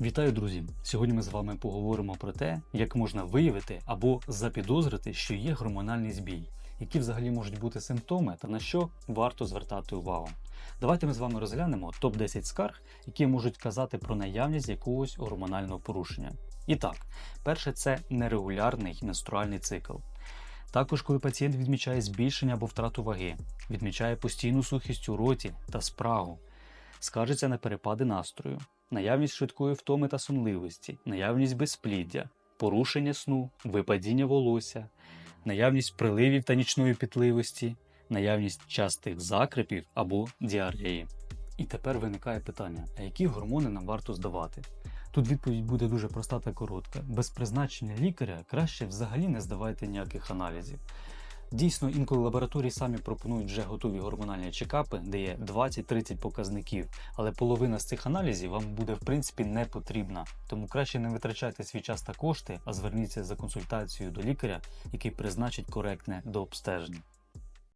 Вітаю, друзі! Сьогодні ми з вами поговоримо про те, як можна виявити або запідозрити, що є гормональний збій, які взагалі можуть бути симптоми та на що варто звертати увагу. Давайте ми з вами розглянемо топ-10 скарг, які можуть казати про наявність якогось гормонального порушення. І так, перше це нерегулярний менструальний цикл. Також, коли пацієнт відмічає збільшення або втрату ваги, відмічає постійну сухість у роті та спрагу, скаржиться на перепади настрою, наявність швидкої втоми та сонливості, наявність безпліддя, порушення сну, випадіння волосся, наявність приливів та нічної пітливості, наявність частих закрепів або діареї. І тепер виникає питання: а які гормони нам варто здавати? Тут відповідь буде дуже проста та коротка. Без призначення лікаря краще взагалі не здавайте ніяких аналізів. Дійсно, інколи лабораторії самі пропонують вже готові гормональні чекапи, де є 20-30 показників, але половина з цих аналізів вам буде в принципі не потрібна. Тому краще не витрачайте свій час та кошти, а зверніться за консультацією до лікаря, який призначить коректне дообстеження.